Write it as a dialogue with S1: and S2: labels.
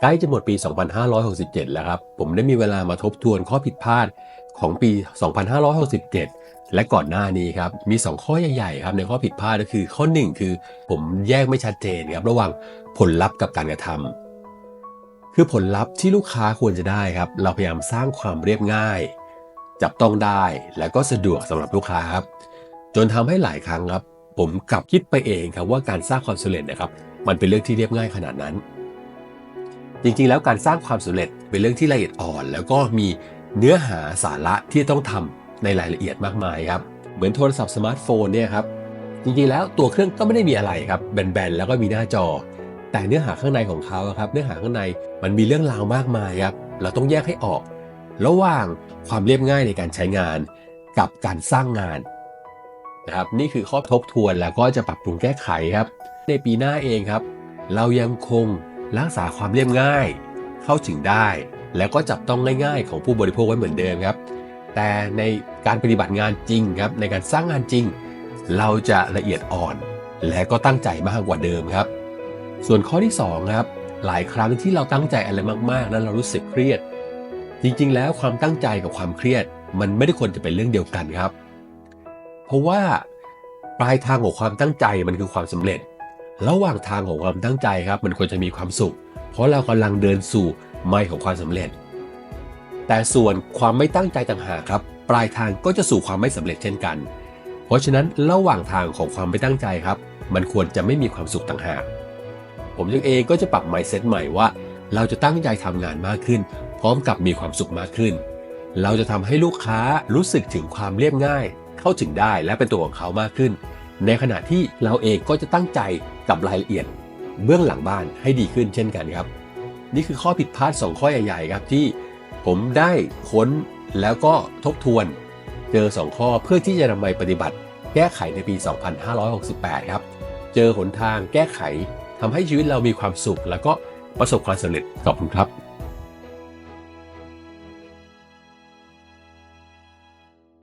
S1: ใกล้จะหมดปี 2567 แล้วครับ ผมได้มีเวลามาทบทวนข้อผิดพลาดของปี 2567 และก่อนหน้านี้ครับ มี 2 ข้อใหญ่ๆครับในข้อผิดพลาดก็คือข้อ 1 คือผมแยกไม่ชัดเจนครับระหว่างผลลัพธ์กับการกระทำคือผลลัพธ์ที่ลูกค้าควรจะได้ครับ เราพยายามสร้างความเรียบง่าย จับต้องได้และก็สะดวกสำหรับลูกค้าครับจนทำให้หลายครั้งครับ ผมกลับคิดไปเองครับว่าการสร้างความสำเร็จนะครับ มันเป็นเรื่องที่เรียบง่ายขนาดนั้น จริงๆ แล้วการสร้างความสำเร็จเป็นเรื่องที่ละเอียดอ่อน แล้วก็มีเนื้อหาสาระที่ต้องทำในรายละเอียดมากมายครับ เหมือนโทรศัพท์สมาร์ทโฟนเนี่ยครับ จริงๆ แล้วตัวเครื่องก็ไม่ได้มีอะไรครับแบนๆ แล้วก็มีหน้าจอ แต่เนื้อหาข้างในของเขาครับ เนื้อหาข้างในมันมีเรื่องราวมากมายครับ เราต้องแยกให้ออก ระหว่างความเรียบง่ายในการใช้งาน กับการสร้างงานนะครับ นี่คือข้อทบทวนแล้วก็จะปรับปรุงแก้ไขครับ ในปีหน้าเองครับ เรายังคง รักษาความเรียบง่าย เข้าถึงได้ แล้วก็จับต้องง่ายๆ ของผู้บริโภคไว้เหมือนเดิมครับ แต่ในการปฏิบัติงานจริงครับในการสร้างงานจริง เราจะละเอียดอ่อน และก็ตั้งใจมากกว่าเดิมครับ ส่วนข้อที่2ครับหลายครั้งที่เราตั้งใจอะไรมากๆ นั้นเรารู้สึกเครียด จริงๆ แล้วความตั้งใจกับความเครียด มันไม่ได้ควรจะเป็นเรื่องเดียวกันครับ เพราะว่าปลายทางของความตั้งใจมันคือความสำเร็จ ระหว่างทางของความตั้งใจครับ มันควรจะมีความสุข เพราะเรากำลังเดินสู่ไมล์ของความสำเร็จ แต่ส่วนความไม่ตั้งใจต่างหากครับ ปลายทางก็จะสู่ความไม่สำเร็จเช่นกัน เพราะฉะนั้นระหว่างทางของความไม่ตั้งใจครับ มันควรจะไม่มีความสุขต่างหาก ผมยังเองก็จะปรับ mindset ใหม่ว่า เราจะตั้งใจทำงานมากขึ้น พร้อมกับมีความสุขมากขึ้น เราจะทำให้ลูกค้ารู้สึกถึงความเรียบง่าย เข้าถึงได้และเป็นตัวของเขามากขึ้น ในขณะที่เราเองก็จะตั้งใจกับรายละเอียด เบื้องหลังบ้านให้ดีขึ้นเช่นกันครับ นี่คือข้อผิดพลาด 2 ข้อใหญ่ๆครับที่ผมได้ค้นแล้วก็ทบทวน เจอ 2 ข้อเพื่อที่จะนำไปปฏิบัติ แก้ไขในปี 2568 ครับ เจอหนทางแก้ไขทำให้ชีวิตเรามีความสุข แล้วก็ประสบความสำเร็จขอบคุณครับ